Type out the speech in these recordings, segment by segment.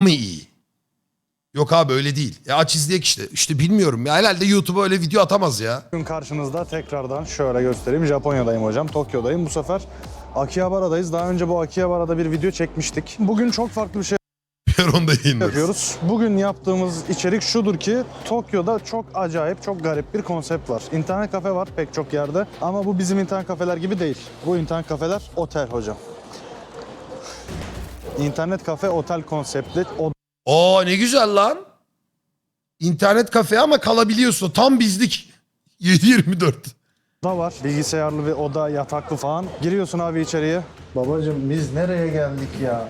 mı iyi? Yok abi öyle değil. Ya aç izleyek işte. İşte bilmiyorum. Ya herhalde YouTube'a öyle video atamaz ya. Bugün karşınızda tekrardan şöyle göstereyim. Japonya'dayım hocam, Tokyo'dayım. Bu sefer Akihabara'dayız. Daha önce bu Akihabara'da bir video çekmiştik. Bugün çok farklı bir şey yayınlarız. yapıyoruz. Bugün yaptığımız içerik şudur ki Tokyo'da çok acayip, çok garip bir konsept var. İnternet kafe var pek çok yerde ama bu bizim internet kafeler gibi değil. Bu internet kafeler otel hocam. İnternet kafe otel konseptli Aa ne güzel lan. İnternet kafe ama kalabiliyorsun. Tam bizlik. 7-24. oda var. Bilgisayarlı bir oda, yataklı falan. Giriyorsun abi içeriye. Babacım biz nereye geldik ya?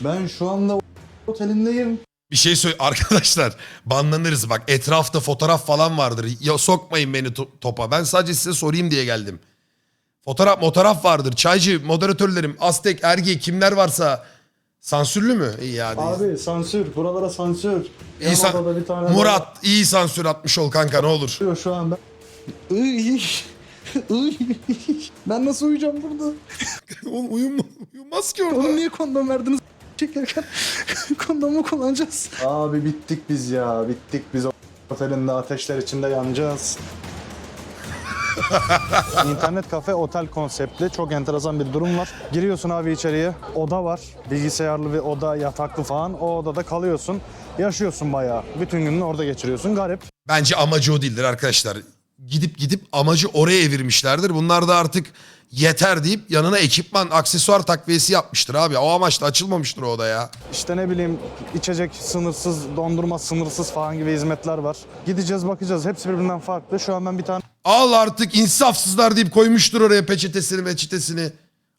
Ben şu anda otelindeyim. Bir şey söyle arkadaşlar banlanırız bak etrafta fotoğraf falan vardır. Ya sokmayın beni to- topa. Ben sadece size sorayım diye geldim. Fotoğraf fotoğraf vardır. Çaycı, moderatörlerim, Aztek, Ergi kimler varsa sansürlü mü? İyi hadi. Abi sansür, buralara sansür. İyi Yan san- odada bir tane Murat iyi sansür atmış ol kanka ne olur. daha şu anda. Iy, iy. ben nasıl uyuyacağım burada? Oğlum uyuma, uyumaz ki orada. Oğlum niye kondom verdiniz çekerken? Kondomu kullanacağız. Abi bittik biz ya, bittik biz. Otelinde ateşler içinde yanacağız. İnternet kafe otel konseptli çok enteresan bir durum var. Giriyorsun abi içeriye. Oda var. Bilgisayarlı bir oda, yataklı falan. O odada kalıyorsun. Yaşıyorsun bayağı. Bütün gününü orada geçiriyorsun. Garip. Bence amacı o değildir arkadaşlar. Gidip gidip amacı oraya evirmişlerdir. Bunlar da artık yeter deyip yanına ekipman, aksesuar takviyesi yapmıştır abi. O amaçla açılmamıştır o oda ya. İşte ne bileyim içecek sınırsız, dondurma sınırsız falan gibi hizmetler var. Gideceğiz bakacağız. Hepsi birbirinden farklı. Şu an ben bir tane Al artık insafsızlar deyip koymuştur oraya peçetesini meçetesini.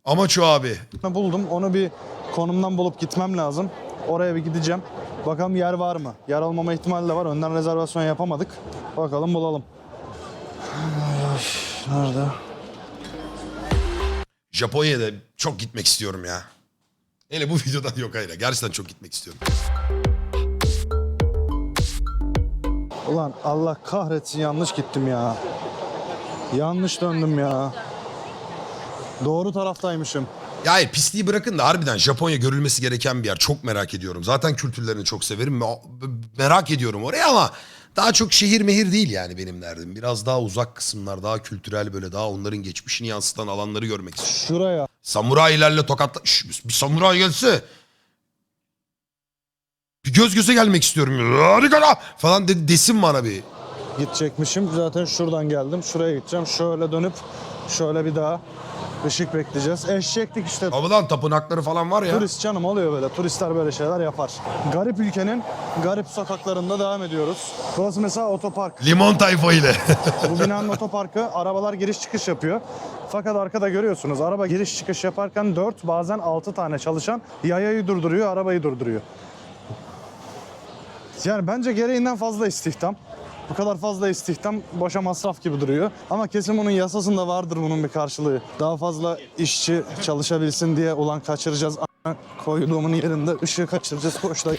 Amaç o abi. buldum. Onu bir konumdan bulup gitmem lazım. Oraya bir gideceğim. Bakalım yer var mı? Yer olmama ihtimali de var. Önden rezervasyon yapamadık. Bakalım bulalım. Nerede? Japonya'da çok gitmek istiyorum ya. Hele bu videodan yok hayır. Gerçekten çok gitmek istiyorum. Ulan Allah kahretsin yanlış gittim ya. Yanlış döndüm ya. Doğru taraftaymışım. Ya hayır pisliği bırakın da harbiden Japonya görülmesi gereken bir yer. Çok merak ediyorum. Zaten kültürlerini çok severim. Me- Merak ediyorum oraya ama daha çok şehir mehir değil yani benim derdim. Biraz daha uzak kısımlar, daha kültürel böyle daha onların geçmişini yansıtan alanları görmek istiyorum. Şuraya. Samuraylarla tokatla... Şş, bir samuray gelse... Bir göz göze gelmek istiyorum. Harika falan de, desin bana bir. Gidecekmişim. Zaten şuradan geldim. Şuraya gideceğim. Şöyle dönüp şöyle bir daha ışık bekleyeceğiz. Eşeklik işte. Abi lan tapınakları falan var ya. Turist canım oluyor böyle. Turistler böyle şeyler yapar. Garip ülkenin garip sokaklarında devam ediyoruz. Burası mesela otopark. Limon tayfa ile. Bu binanın otoparkı arabalar giriş çıkış yapıyor. Fakat arkada görüyorsunuz araba giriş çıkış yaparken 4 bazen 6 tane çalışan yayayı durduruyor, arabayı durduruyor. Yani bence gereğinden fazla istihdam. Bu kadar fazla istihdam boşa masraf gibi duruyor. Ama kesin bunun yasasında vardır bunun bir karşılığı. Daha fazla işçi çalışabilsin diye ulan kaçıracağız. a- Koyduğumun yerinde ışığı kaçıracağız. Koş dayı.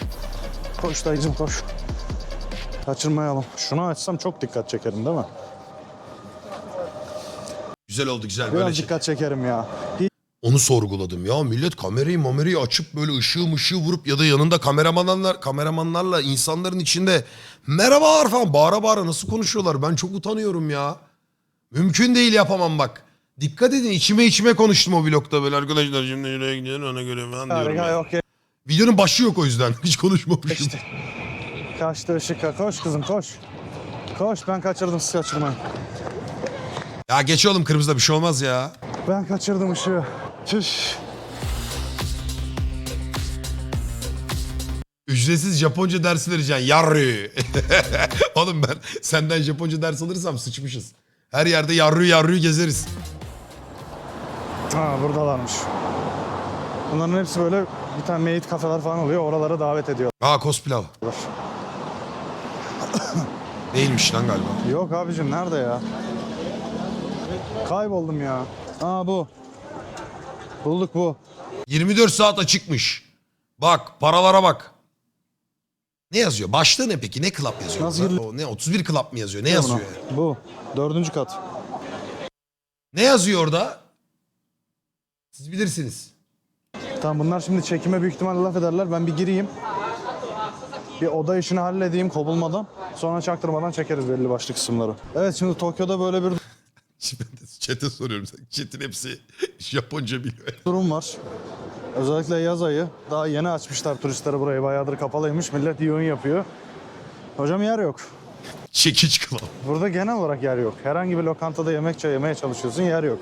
Koş dayıcım koş. Kaçırmayalım. Şunu açsam çok dikkat çekerim değil mi? güzel oldu güzel Biraz böyle dikkat çekerim ya. Onu sorguladım ya millet kamerayı mamerayı açıp böyle ışığı mışığı vurup ya da yanında kameramanlar kameramanlarla insanların içinde merhabalar falan bağıra bağıra nasıl konuşuyorlar ben çok utanıyorum ya. Mümkün değil yapamam bak. Dikkat edin içime içime konuştum o vlogda böyle arkadaşlar şimdi nereye gidiyorsun ona göre falan diyorum ya. okey. Videonun başı yok o yüzden hiç konuşmamışım. İşte. Kaçtı ışık. Koş kızım koş. Koş ben kaçırdım siz kaçırmayın. Ya geç oğlum kırmızıda bir şey olmaz ya. Ben kaçırdım ışığı. Tüh. Ücretsiz Japonca dersi vereceksin. Yarrı. Oğlum ben senden Japonca ders alırsam sıçmışız. Her yerde yarrı yarrı gezeriz. Ha buradalarmış. Bunların hepsi böyle bir tane meyit kafeler falan oluyor. Oralara davet ediyorlar. Aa kospilav. Değilmiş lan galiba. Yok abicim nerede ya? Kayboldum ya. Aa bu. Bulduk bu. 24 saat açıkmış. Bak paralara bak. Ne yazıyor? Başlığı ne peki? Ne club yazıyor? Nasıl burada? O ne 31 club mı yazıyor? Ne yazıyor? Bu. Dördüncü kat. Ne yazıyor orada? Siz bilirsiniz. Tamam bunlar şimdi çekime büyük ihtimalle laf ederler. Ben bir gireyim. Bir oda işini halledeyim kovulmadan. Sonra çaktırmadan çekeriz belli başlı kısımları. Evet şimdi Tokyo'da böyle bir Chat'e soruyorum. Chat'in hepsi Japonca biliyor. durum var. Özellikle yaz ayı. Daha yeni açmışlar turistleri burayı. Bayağıdır kapalıymış. Millet yoğun yapıyor. Hocam yer yok. Çekiç kılav. Burada genel olarak yer yok. Herhangi bir lokantada yemek çay yemeye çalışıyorsun yer yok.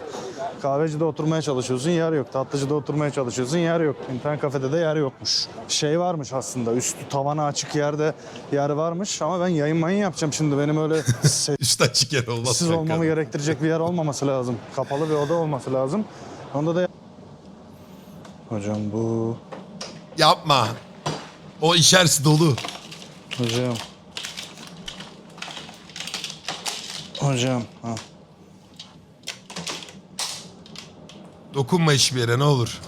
Kahvecide oturmaya çalışıyorsun yer yok. Tatlıcıda oturmaya çalışıyorsun yer yok. İnternet kafede de yer yokmuş. Şey varmış aslında üstü tavanı açık yerde yer varmış ama ben yayın mayın yapacağım şimdi. Benim öyle Üstten çıkar olmaz. sessiz kanka. olmamı gerektirecek bir yer olmaması lazım. Kapalı bir oda olması lazım. Onda da Hocam bu Yapma. O içerisi dolu. Hocam. Hocam. Ha. Dokunma hiçbir yere ne olur.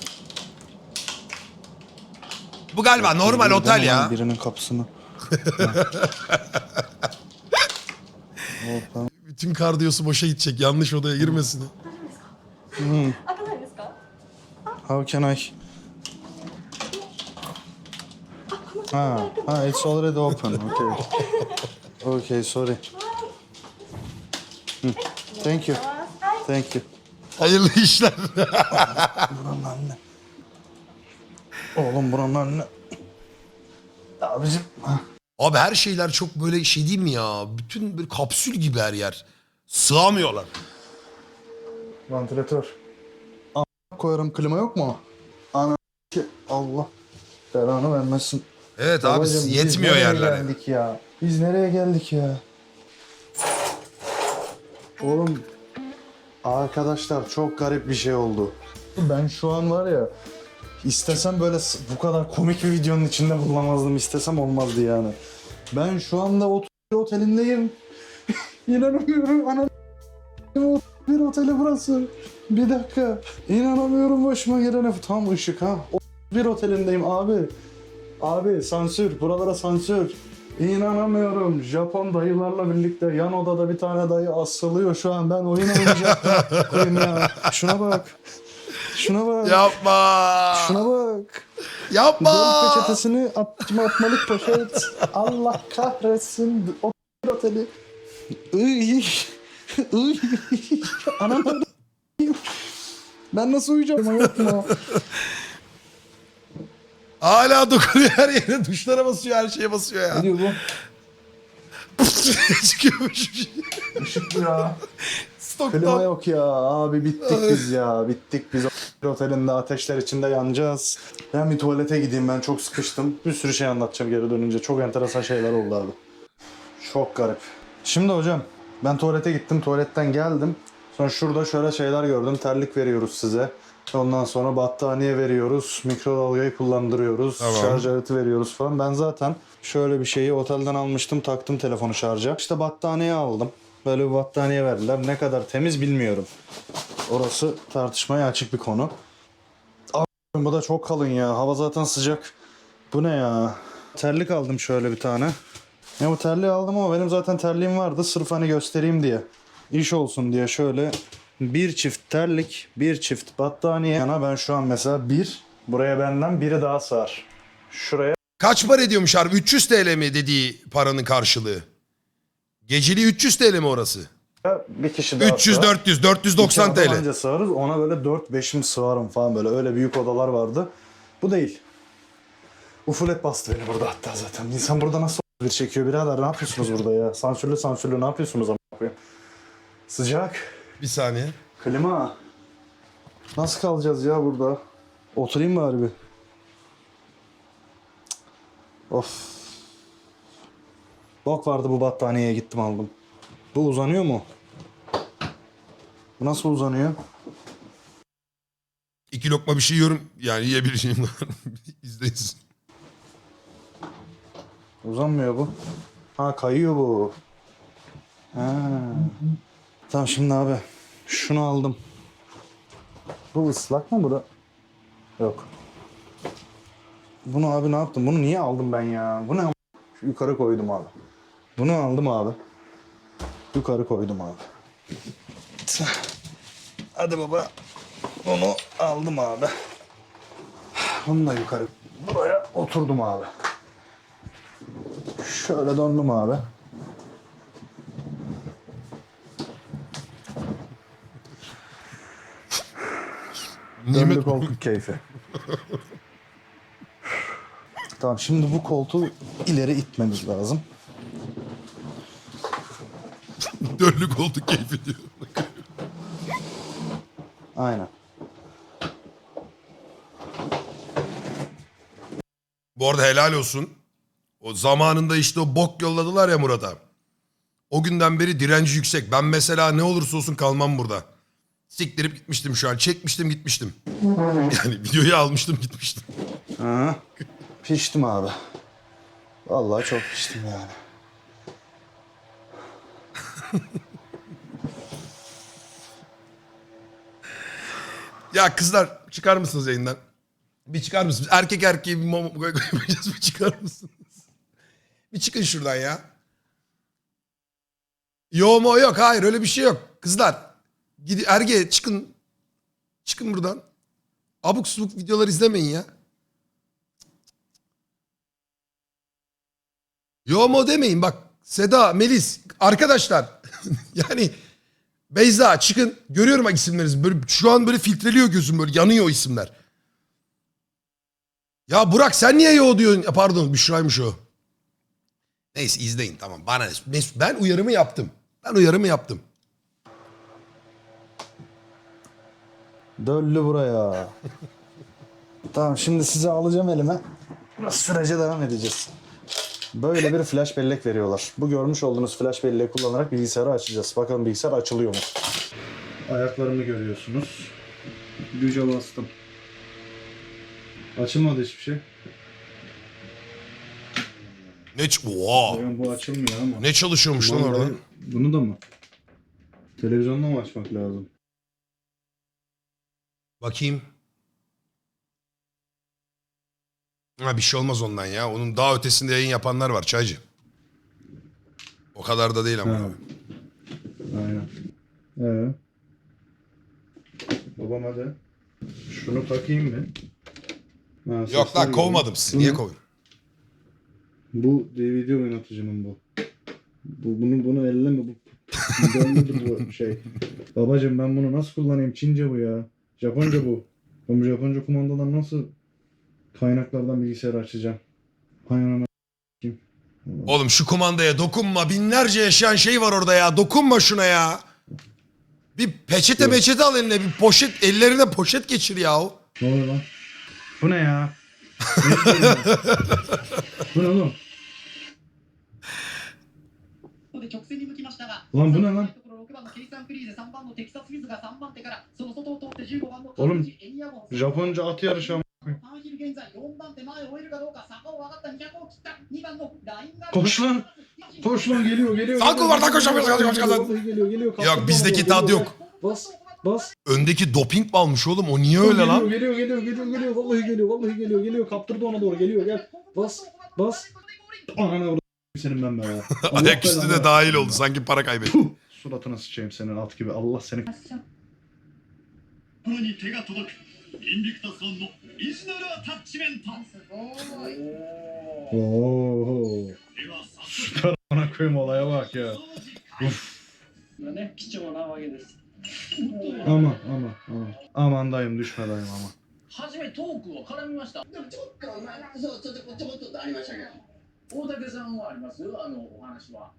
Bu galiba normal otel ya. Birinin kapısını. Bütün kardiyosu boşa gidecek. Yanlış odaya girmesin. Hmm. How can I? Ha, ha, it's already open. Okay. Okay, sorry. Hmm. Thank you. Thank you. Hayırlı işler. Buranın anne. Oğlum buranın anne. Abicim. Abi her şeyler çok böyle şey değil mi ya? Bütün bir kapsül gibi her yer. Sığamıyorlar. Vantilatör. A- koyarım klima yok mu? Ana ki Allah belanı vermesin. Evet abi Babacım, biz yetmiyor nereye yerlere. geldik ya? Biz nereye geldik ya? Oğlum arkadaşlar çok garip bir şey oldu. Ben şu an var ya istesem böyle bu kadar komik bir videonun içinde bulunamazdım. İstesem olmazdı yani. Ben şu anda o otelindeyim. İnanamıyorum. Anam o bir oteli burası. Bir dakika. İnanamıyorum başıma gelene. Tam ışık ha. O bir otelindeyim abi. Abi sansür. Buralara sansür. İnanamıyorum. Japon dayılarla birlikte yan odada bir tane dayı asılıyor şu an. Ben oyun oynayacaktım. Ya. Şuna bak. Şuna bak. Yapma. Şuna bak. Yapma. Dol peçetesini atma atmalık poşet. Allah kahretsin. O oteli. Iy. Iy. Anam. Ben nasıl uyuyacağım? Mu? Hala dokunuyor her yere. Duşlara basıyor her şeye basıyor Ne ya. diyor bu? Çıkıyormuş bir şey. Işık bu ya. Klima Stoktan. yok ya. Abi bittik biz ya. Bittik biz. O otelinde ateşler içinde yanacağız. Ben bir tuvalete gideyim. Ben çok sıkıştım. Bir sürü şey anlatacağım geri dönünce. Çok enteresan şeyler oldu abi. Çok garip. Şimdi hocam ben tuvalete gittim. Tuvaletten geldim. Sonra şurada şöyle şeyler gördüm. Terlik veriyoruz size. Ondan sonra battaniye veriyoruz. Mikrodalgayı kullandırıyoruz. Tamam. Şarj aleti veriyoruz falan. Ben zaten şöyle bir şeyi otelden almıştım. Taktım telefonu şarja. İşte battaniye aldım. Böyle bir battaniye verdiler. Ne kadar temiz bilmiyorum. Orası tartışmaya açık bir konu. Abi, bu da çok kalın ya. Hava zaten sıcak. Bu ne ya? Terlik aldım şöyle bir tane. Ya bu terliği aldım ama benim zaten terliğim vardı. Sırf hani göstereyim diye. İş olsun diye şöyle bir çift terlik, bir çift battaniye. Yana ben şu an mesela bir, buraya benden biri daha sığar. Şuraya Kaç para ediyormuş harbi? 300 TL mi dediği paranın karşılığı? Geceliği 300 TL mi orası? bir kişi daha 300, sığar. 400, 490 İki adam TL. anca sığarız. Ona böyle 4-5'im sığarım falan böyle. Öyle büyük odalar vardı. Bu değil. Ufulet bastı beni burada hatta zaten. İnsan burada nasıl bir çekiyor birader? Ne yapıyorsunuz burada ya? Sansürlü sansürlü ne yapıyorsunuz ama? Sıcak. Bir saniye. Klima. Nasıl kalacağız ya burada? Oturayım bir. Cık. Of. Bok vardı bu battaniyeye gittim aldım. Bu uzanıyor mu? Bu nasıl uzanıyor? İki lokma bir şey yiyorum. Yani yiyebileceğim var. İzleyiz. Uzanmıyor bu. Ha kayıyor bu. Ha. Tamam şimdi abi şunu aldım. Bu ıslak mı bu da? Yok. Bunu abi ne yaptım? Bunu niye aldım ben ya? Bu ne? am- Şu Yukarı koydum abi. Bunu aldım abi. Yukarı koydum abi. Hadi baba. Bunu aldım abi. Bunu da yukarı. Buraya oturdum abi. Şöyle döndüm abi. Nimet Döndü koltuk keyfi. tamam şimdi bu koltuğu ileri itmemiz lazım. döllü koltuk keyfi diyor. Aynen. Bu arada helal olsun. O zamanında işte o bok yolladılar ya Murat'a. O günden beri direnci yüksek. Ben mesela ne olursa olsun kalmam burada. Siktirip gitmiştim şu an. Çekmiştim gitmiştim. Yani videoyu almıştım gitmiştim. Ha. Piştim abi. Vallahi çok piştim yani. Ya kızlar çıkar mısınız yayından? Bir çıkar mısınız? Erkek erkeğe bir mom yapacağız. Bir çıkar mısınız? Bir çıkın şuradan ya. Yo mu yok. Hayır öyle bir şey yok. Kızlar. Gidi erge çıkın. Çıkın buradan. Abuk subuk videolar izlemeyin ya. Yo mu demeyin bak. Seda, Melis, arkadaşlar. yani Beyza çıkın. Görüyorum bak isimlerinizi. Böyle, şu an böyle filtreliyor gözüm böyle yanıyor o isimler. Ya Burak sen niye yo diyorsun? Pardon Büşra'ymış o. Neyse izleyin tamam. Bana ne? Ben uyarımı yaptım. Ben uyarımı yaptım. Döllü buraya. tamam şimdi sizi alacağım elime. Sürece devam edeceğiz. Böyle bir flash bellek veriyorlar. Bu görmüş olduğunuz flash belleği kullanarak bilgisayarı açacağız. Bakalım bilgisayar açılıyor mu? Ayaklarımı görüyorsunuz. Güce bastım. Açılmadı hiçbir şey. Ne ç- Oha. Yani bu açılmıyor ama. Ne çalışıyormuş lan orada? Bunu da mı? Televizyonda mı açmak lazım? Bakayım. Ha bir şey olmaz ondan ya. Onun daha ötesinde yayın yapanlar var çaycı. O kadar da değil ama. Ha. Aynen. Ee. Babam hadi. Şunu takayım mı? Ha, Yok sesler lan geliyor. kovmadım sizi. Bu Niye ne? kovayım? Bu DVD oynatıcının bu. Bu bunu bunu elleme bu. Dönmüdür bu şey. Babacım ben bunu nasıl kullanayım? Çince bu ya. Japonca bu. Ben bu Japonca kumandadan nasıl kaynaklardan bilgisayar açacağım? Kaynağına kim? Oğlum şu kumandaya dokunma. Binlerce yaşayan şey var orada ya. Dokunma şuna ya. Bir peçete Yok. meçete al eline. Bir poşet ellerine poşet geçir yahu. Ne oluyor lan? Bu ne ya? Ne diyorsun? bu ne oğlum? Lan bu ne lan? Oğlum Japonca at yarışı ama. Koş lan. Koş lan geliyor geliyor. Sağ var lan koşamıyoruz. Hadi koş. Geliyor geliyor. Yok bizdeki tat yok. Bas bas. Öndeki doping mi almış oğlum? O niye öyle lan? Geliyor geliyor geliyor geliyor. Vallahi geliyor vallahi geliyor geliyor. Kaptırdı ona doğru geliyor gel. Bas bas. Ananı senin ben be ya. Ayak üstü de dahil oldu. Sanki para kaybetti Puh, Suratına sıçayım senin at gibi. Allah seni ファッションころに手が届くインビクタスファンのオリジナルアタッチメントすごい Oo. では早速 Süper ana koyayım olaya bak ya. 掃除開始 がね、貴重なわけです。 Aman aman aman. Aman dayım düşme dayım aman. 初めトークを絡みました。でもちょっとまあそうちょっとちょこっとありましたけど大竹さんはありますあのお話は。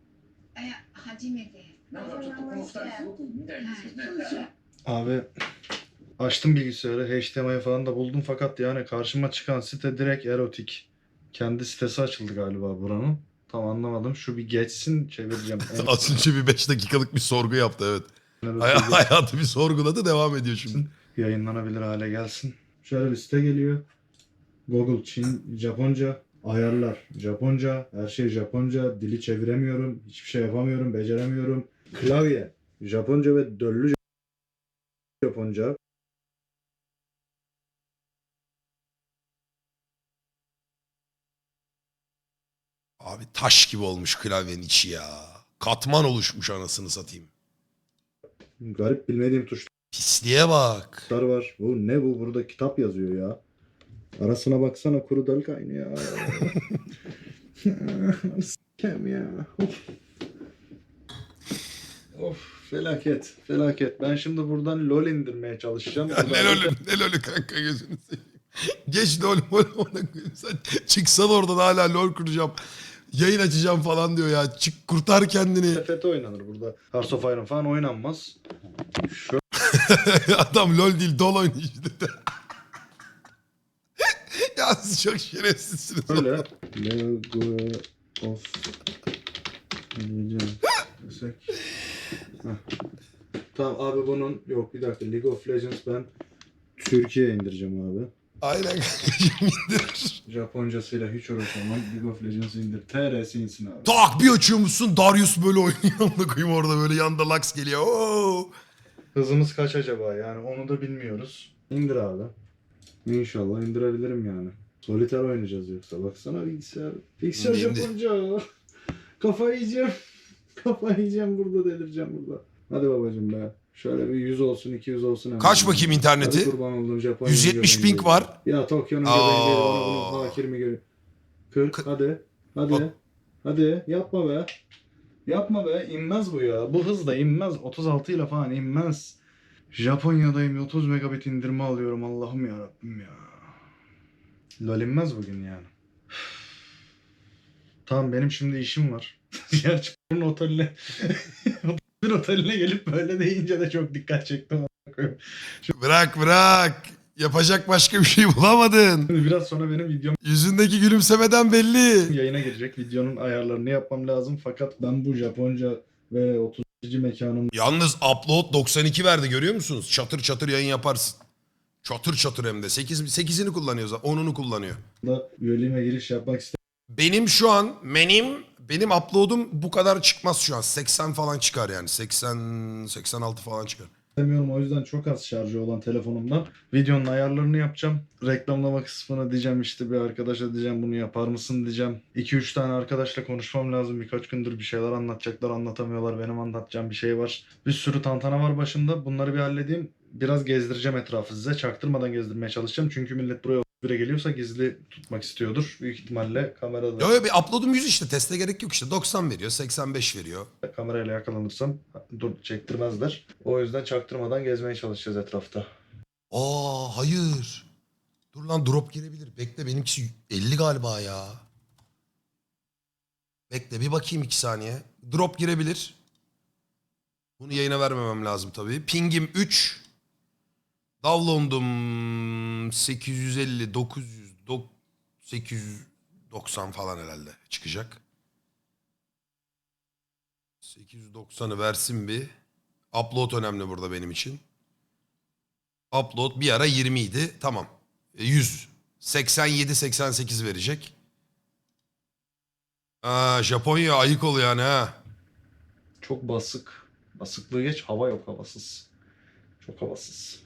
いや、初めて。 なんかちょっとこの二人すごく見たいんですよね。 Abi açtım bilgisayarı HDMI falan da buldum fakat yani karşıma çıkan site direkt erotik. Kendi sitesi açıldı galiba buranın. Tam anlamadım. Şu bir geçsin çevireceğim. En Az önce bir 5 dakikalık bir sorgu yaptı evet. erotik Hay- hayatı bir sorguladı devam ediyor şimdi. yayınlanabilir hale gelsin. Şöyle bir site geliyor. Google Çin, Japonca, ayarlar Japonca, her şey Japonca, dili çeviremiyorum, hiçbir şey yapamıyorum, beceremiyorum. Klavye, Japonca ve döllü Japonca. Abi taş gibi olmuş klavyenin içi ya. Katman oluşmuş anasını satayım. Garip bilmediğim tuşlar Pisliğe bak. var. Bu ne bu? Burada kitap yazıyor ya. Arasına baksana kuru dal kaynıyor ya. S**kem ya. Of. Of felaket felaket. Ben şimdi buradan LOL indirmeye çalışacağım. Ya ne lolü, ne lolü kanka gözünü seveyim. Geç lol mol ona sen. Çıksan oradan hala lol kuracağım. Yayın açacağım falan diyor ya. Çık kurtar kendini. TFT oynanır burada. Hearts of Iron falan oynanmaz. Şöyle Adam lol değil dol oynuyor işte. ya siz çok şerefsizsiniz. Lego of desek. Tamam abi bunun yok bir dakika League of Legends ben Türkiye'ye indireceğim abi. Aynen kankacığım indir. Japoncasıyla hiç uğraşamam. League of Legends indir. TR'si insin abi. Tak bir açıyormuşsun Darius böyle oynuyor. Amına koyayım orada böyle yanda Lux geliyor. Oo. Hızımız kaç acaba yani onu da bilmiyoruz. İndir abi. İnşallah indirebilirim yani. Soliter oynayacağız yoksa. Baksana bilgisayar. Bilgisayar İndi. Japonca. Kafayı yiyeceğim. Kafayı yiyeceğim burada delireceğim burada. Hadi babacım be. Şöyle bir 100 olsun 200 olsun. hemen. Kaç bakayım Hadi interneti? kurban olduğum Japonya. 170 ping var. Ya Tokyo'nun Aa. göbeği değil. Ona bunun fakir mi görüyor? 40 Kı- hadi. Hadi. Bak. Hadi yapma be. Yapma be inmez bu ya. Bu hızla inmez. 36 ile falan inmez. Japonya'dayım 30 megabit indirme alıyorum Allah'ım ya Rabbim ya. Lol inmez bugün yani. Tamam benim şimdi işim var. Gerçi oteline bir oteline gelip böyle deyince de çok dikkat çektim. Bırak bırak. Yapacak başka bir şey bulamadın. Biraz sonra benim videom Yüzündeki gülümsemeden belli. yayına girecek. Videonun ayarlarını yapmam lazım. Fakat ben bu Japonca ve 30. mekanım Yalnız upload 92 verdi görüyor musunuz? Çatır çatır yayın yaparsın. Çatır çatır hem de. 8, 8'ini kullanıyor zaten. 10'unu kullanıyor. da üyeliğime giriş yapmak Benim şu an benim benim upload'um bu kadar çıkmaz şu an. 80 falan çıkar yani. 80 86 falan çıkar. istemiyorum. O yüzden çok az şarjı olan telefonumdan videonun ayarlarını yapacağım. Reklamlama kısmına diyeceğim işte bir arkadaşa diyeceğim bunu yapar mısın diyeceğim. 2-3 tane arkadaşla konuşmam lazım. Birkaç gündür bir şeyler anlatacaklar anlatamıyorlar. Benim anlatacağım bir şey var. Bir sürü tantana var başımda. Bunları bir halledeyim. Biraz gezdireceğim etrafı size. Çaktırmadan gezdirmeye çalışacağım. Çünkü millet buraya 31'e geliyorsa gizli tutmak istiyordur. Büyük ihtimalle kamerada Yo yo bir upload'um 100 işte. Teste gerek yok işte. 90 veriyor, 85 veriyor. kamerayla yakalanırsam dur çektirmezler. O yüzden çaktırmadan gezmeye çalışacağız etrafta. Aa hayır. Dur lan drop girebilir. Bekle benimkisi 50 galiba ya. Bekle bir bakayım 2 saniye. Drop girebilir. Bunu yayına vermemem lazım tabii. Ping'im 3. Download'um 850, 900, dok- 890 falan herhalde çıkacak. 890'ı versin bir. Upload önemli burada benim için. Upload bir ara 20 idi. Tamam. E, 100. 87 88 verecek. Aa, Japonya ayık ol yani ha. Çok basık. Basıklığı geç hava yok havasız. Çok havasız.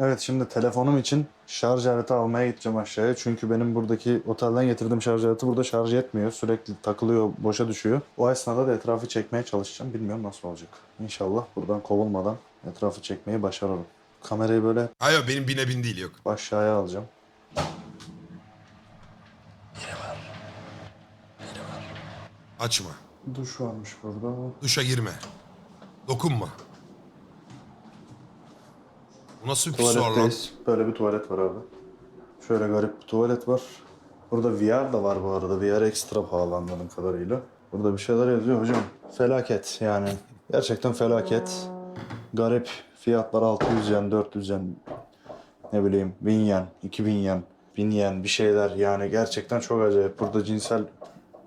Evet şimdi telefonum için şarj aleti almaya gideceğim aşağıya. Çünkü benim buradaki otelden getirdiğim şarj aleti burada şarj etmiyor. Sürekli takılıyor, boşa düşüyor. O esnada da etrafı çekmeye çalışacağım. Bilmiyorum nasıl olacak. İnşallah buradan kovulmadan etrafı çekmeyi başarırım. Kamerayı böyle Hayır benim bine bin değil yok. aşağıya alacağım. Açma. Duş varmış burada. Duşa girme. Dokunma. Bu nasıl bir pisuar lan? Böyle bir tuvalet var abi. Şöyle garip bir tuvalet var. Burada VR da var bu arada. VR ekstra pahalı anladığım kadarıyla. Burada bir şeyler yazıyor hocam. Felaket yani. Gerçekten felaket. Garip. Fiyatlar 600 yen, 400 yen. Ne bileyim 1000 yen, 2000 yen, 1000 yen bir şeyler. Yani gerçekten çok acayip. Burada cinsel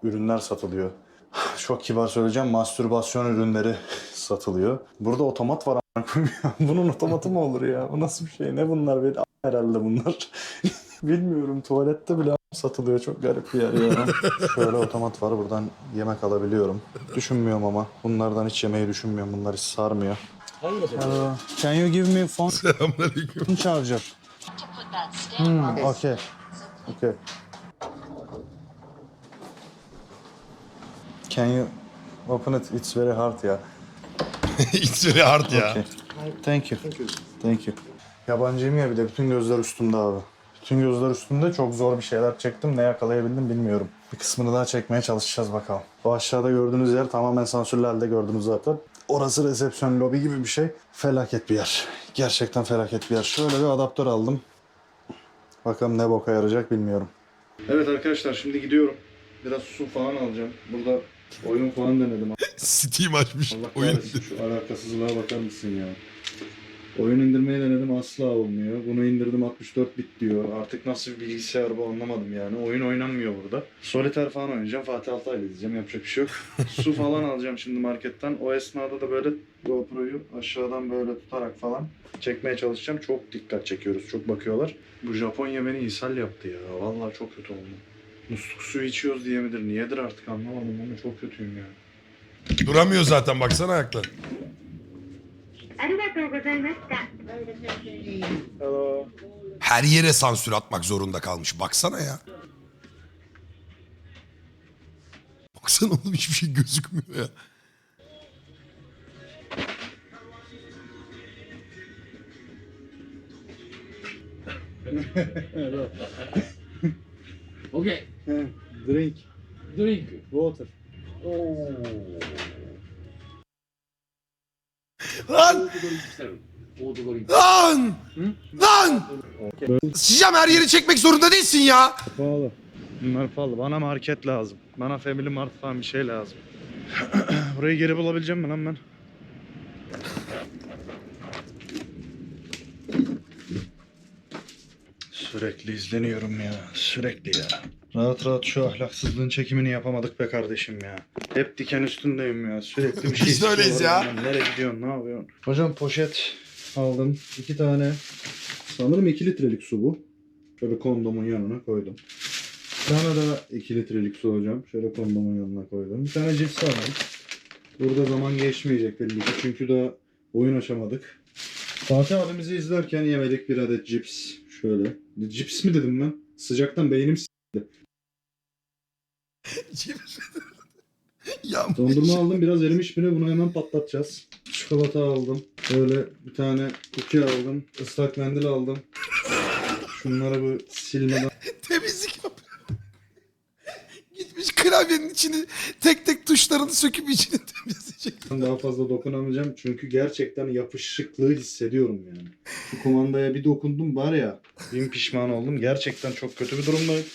ürünler satılıyor. Çok kibar söyleyeceğim. Mastürbasyon ürünleri satılıyor. Burada otomat var bunun otomatı mı olur ya? Bu nasıl bir şey? Ne bunlar? Böyle herhalde bunlar. Bilmiyorum. Tuvalette bile satılıyor. Çok garip bir yer ya. Şöyle otomat var. Buradan yemek alabiliyorum. Düşünmüyorum ama. Bunlardan hiç yemeyi düşünmüyorum. Bunlar hiç sarmıyor. Hello. Can you give me phone Selamünaleyküm. charger? Hmm, okay. Okay. Can you open it? It's very hard ya. It's very hard ya. Okay. Thank you. Thank you. Yabancıyım ya bir de bütün gözler üstümde abi. Tüm gözler üstünde çok zor bir şeyler çektim. Ne yakalayabildim bilmiyorum. Bir kısmını daha çekmeye çalışacağız bakalım. Bu aşağıda gördüğünüz yer tamamen sansürlü halde gördünüz zaten. Orası resepsiyon lobi gibi bir şey. Felaket bir yer. Gerçekten felaket bir yer. Şöyle bir adaptör aldım. Bakalım ne boka yarayacak bilmiyorum. Evet arkadaşlar şimdi gidiyorum. Biraz su falan alacağım. Burada oyun falan denedim. Steam açmış. Allah Oyun. kahretsin şu alakasızlığa bakar mısın ya? Oyun indirmeyi denedim asla olmuyor. Bunu indirdim 64 bit diyor. Artık nasıl bir bilgisayar bu anlamadım yani. Oyun oynanmıyor burada. Solitaire falan oynayacağım. Fatih Altaylı izleyeceğim. Yapacak bir şey yok. Su falan alacağım şimdi marketten. O esnada da böyle GoPro'yu aşağıdan böyle tutarak falan çekmeye çalışacağım. Çok dikkat çekiyoruz. Çok bakıyorlar. Bu Japonya beni ishal yaptı ya. Vallahi çok kötü oldu. Musluk suyu içiyoruz diye midir? Niyedir artık anlamadım ama çok kötüyüm ya. Duramıyor zaten baksana ayakta. Hello. Her yere sansür atmak zorunda kalmış. Baksana ya. Baksana oğlum hiçbir şey gözükmüyor ya. Hello. okay. Drink. Drink. Water. Lan! Lan! Lan! Sıcam her yeri çekmek zorunda değilsin ya. Pahalı. Bunlar pahalı. Bana market lazım. Bana Family Mart falan bir şey lazım. Burayı geri bulabileceğim mi lan ben? Sürekli izleniyorum ya. Sürekli ya. Rahat rahat şu ahlaksızlığın çekimini yapamadık be kardeşim ya. Hep diken üstündeyim ya. Sürekli bir şey Biz de öyleyiz istiyorlar ya. benden. Nereye gidiyorsun? Ne yapıyorsun? Hocam poşet aldım. iki tane. Sanırım 2 litrelik su bu. Şöyle kondomun yanına koydum. Bir tane daha 2 litrelik su hocam. Şöyle kondomun yanına koydum. Bir tane cips aldım. Burada zaman geçmeyecek belli ki çünkü daha oyun açamadık. Fatih abimizi izlerken yemedik bir adet cips. Şöyle. Cips mi dedim ben? Sıcaktan beynim s- ya Dondurma aldım biraz erimiş bile bunu hemen patlatacağız. Çikolata aldım. Böyle bir tane kuki aldım. Islak mendil aldım. Şunları bu silmeden temizlik yapıyor. Gitmiş klavyenin içini tek tek tuşlarını söküp içini temizleyecek. daha fazla dokunamayacağım. Çünkü gerçekten yapışıklığı hissediyorum yani. Şu kumandaya bir dokundum var ya. Bin pişman oldum. Gerçekten çok kötü bir durumdayım.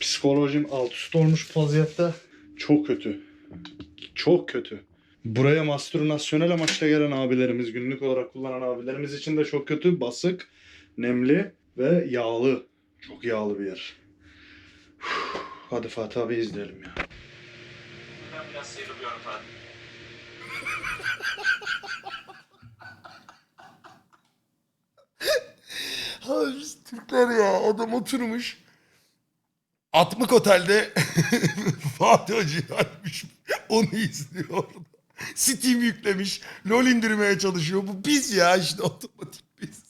Psikolojim alt üst olmuş vaziyette. Çok kötü. Çok kötü. Buraya mastürnasyonel amaçla gelen abilerimiz, günlük olarak kullanan abilerimiz için de çok kötü. Basık, nemli ve yağlı. Çok yağlı bir yer. Uf, Hadi Fatih abi izleyelim ya. Abi biz Türkler ya adam oturmuş. Atmık Otel'de Fatih Hacı açmış. Onu izliyor. Steam yüklemiş. LOL indirmeye çalışıyor. Bu biz ya işte otomatik biz.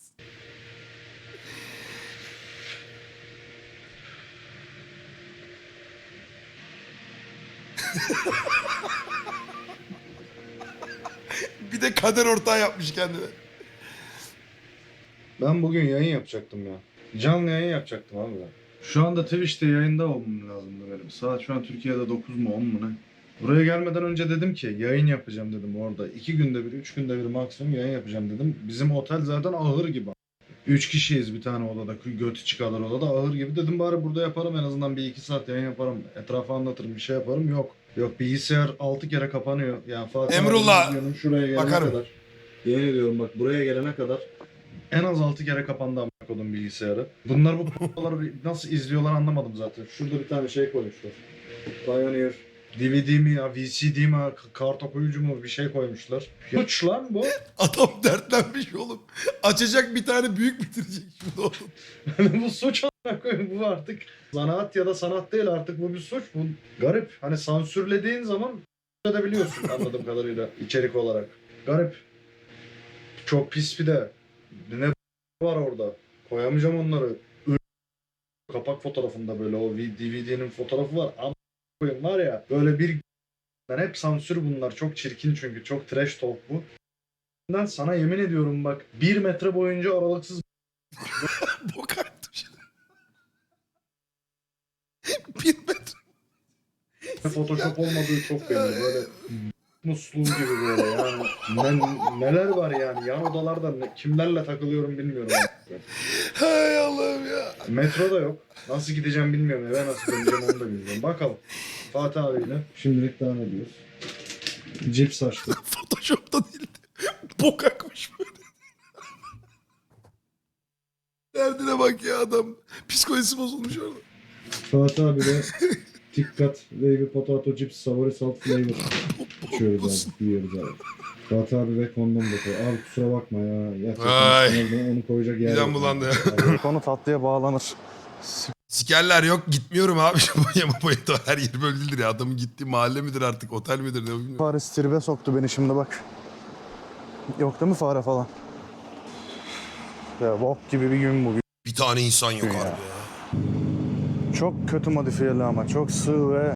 bir de kader ortağı yapmış kendine. Ben bugün yayın yapacaktım ya. Canlı yayın yapacaktım abi ben. Şu anda Twitch'te yayında olmam lazımdı benim. Saat şu an Türkiye'de 9 mu 10 mu ne? Buraya gelmeden önce dedim ki yayın yapacağım dedim orada. 2 günde bir, 3 günde bir maksimum yayın yapacağım dedim. Bizim otel zaten ahır gibi. 3 kişiyiz bir tane odada. Götü çıkarlar odada ahır gibi. Dedim bari burada yaparım en azından bir 2 saat yayın yaparım. Etrafı anlatırım bir şey yaparım. Yok. Yok bilgisayar 6 kere kapanıyor. Yani Fatih Emrullah, şuraya gelene bakarım. kadar. Yemin ediyorum bak buraya gelene kadar en az 6 kere kapandı kodum bilgisayarı. Bunlar bu p***ları nasıl izliyorlar anlamadım zaten. Şurada bir tane şey koymuşlar. Pioneer. DVD mi ya, VCD mi, kart okuyucu mu bir şey koymuşlar. Suç lan bu. Adam dertlenmiş oğlum. Açacak bir tane büyük bitirecek şimdi oğlum. bu suç amına koyayım bu artık. Zanaat ya da sanat değil artık bu bir suç. Bu garip. Hani sansürlediğin zaman edebiliyorsun anladığım kadarıyla içerik olarak. Garip. Çok pis bir de. Ne var orada? Koyamayacağım onları. Kapak fotoğrafında böyle o DVD'nin fotoğrafı var. Ama koyun var ya böyle bir ben hep sansür bunlar. Çok çirkin çünkü. Çok trash talk bu. Ben sana yemin ediyorum bak. Bir metre boyunca aralıksız Bok atmış. bir metre. Photoshop olmadığı çok belli. Böyle musluğum gibi böyle yani. Ben, neler var yani yan odalarda ne- kimlerle takılıyorum bilmiyorum. Hay Allah'ım ya. Metro da yok. Nasıl gideceğim bilmiyorum. Eve nasıl döneceğim onu da bilmiyorum. Bakalım. Fatih abiyle şimdilik devam ediyoruz. Cips açtı. Photoshop'ta değildi. Bok akmış böyle. Derdine bak ya adam. Psikolojisi bozulmuş orada. Fatih abiyle Tikkat Baby Potato Chips Savory Salt Flavor içiyoruz abi. Yiyoruz abi. Fatih abi ve kondom da koy. Abi kusura bakma ya. Gerçekten Ay. onu- onu koyacak yer Midem yok. bulandı ya. Abi, Konu tatlıya bağlanır. Sikerler yok gitmiyorum abi. Japonya Japonya her yer böyle değildir ya. Adamın gittiği mahalle midir artık otel midir ne bilmiyorum. Fare tribe soktu beni şimdi bak. Yok değil mi fare falan? Ya bok gibi bir gün bugün. Bir tane insan yok Ya. harbi ya. Çok kötü modifiyeli ama çok sığ ve